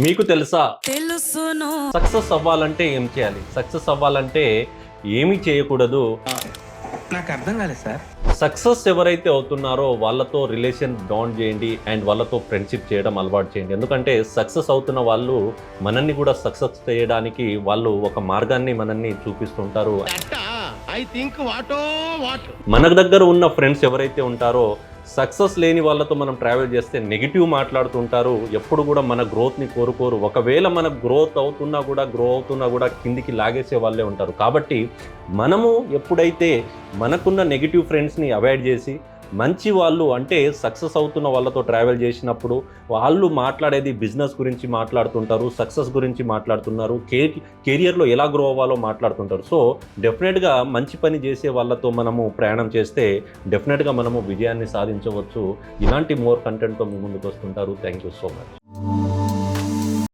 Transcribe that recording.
మీకు తెలుసా? తెలుసును. సక్సెస్ అవ్వాలంటే ఏం చేయాలి? సక్సెస్ అవ్వాలంటే ఏమీ చేయకూడదు. నాకు అర్థం కాలేదు సార్. సక్సెస్ ఎవరైతే అవుతున్నారో వాళ్ళతో రిలేషన్ బాండ్ చేయండి అండ్ వాళ్ళతో ఫ్రెండ్షిప్ చేయడం అలవాటు చేయండి. ఎందుకంటే సక్సెస్ అవుతున్న వాళ్ళు మనల్ని కూడా సక్సెస్ చేయడానికి వాళ్ళు ఒక మార్గాన్ని మనల్ని చూపిస్తుంటారు. ఐ థింక్ వాటో వాట్ మన దగ్గర ఉన్న ఫ్రెండ్స్ ఎవరైతే ఉంటారో సక్సెస్ లేని వాళ్ళతో మనం ట్రావెల్ చేస్తే నెగిటివ్ మాట్లాడుతుంటారు. ఎప్పుడు కూడా మన గ్రోత్ని కోరుకోరు. ఒకవేళ మన గ్రోత్ అవుతున్నా కూడా గ్రో అవుతున్నా కూడా కిందికి లాగేసే వాళ్ళే ఉంటారు. కాబట్టి మనము ఎప్పుడైతే మనకున్న నెగిటివ్ ఫ్రెండ్స్ని అవాయిడ్ చేసి మంచి వాళ్ళు అంటే సక్సెస్ అవుతున్న వాళ్ళతో ట్రావెల్ చేసినప్పుడు వాళ్ళు మాట్లాడేది బిజినెస్ గురించి మాట్లాడుతుంటారు సక్సెస్ గురించి మాట్లాడుతున్నారు కే కెరియర్లో ఎలా గ్రో అవ్వాలో మాట్లాడుతుంటారు. సో డెఫినెట్గా మంచి పని చేసే వాళ్ళతో మనము ప్రయాణం చేస్తే డెఫినెట్గా మనము విజయాన్ని సాధించవచ్చు. ఇలాంటి మోర్ కంటెంట్తో మీ ముందుకు వస్తుంటారు. Thank you so much.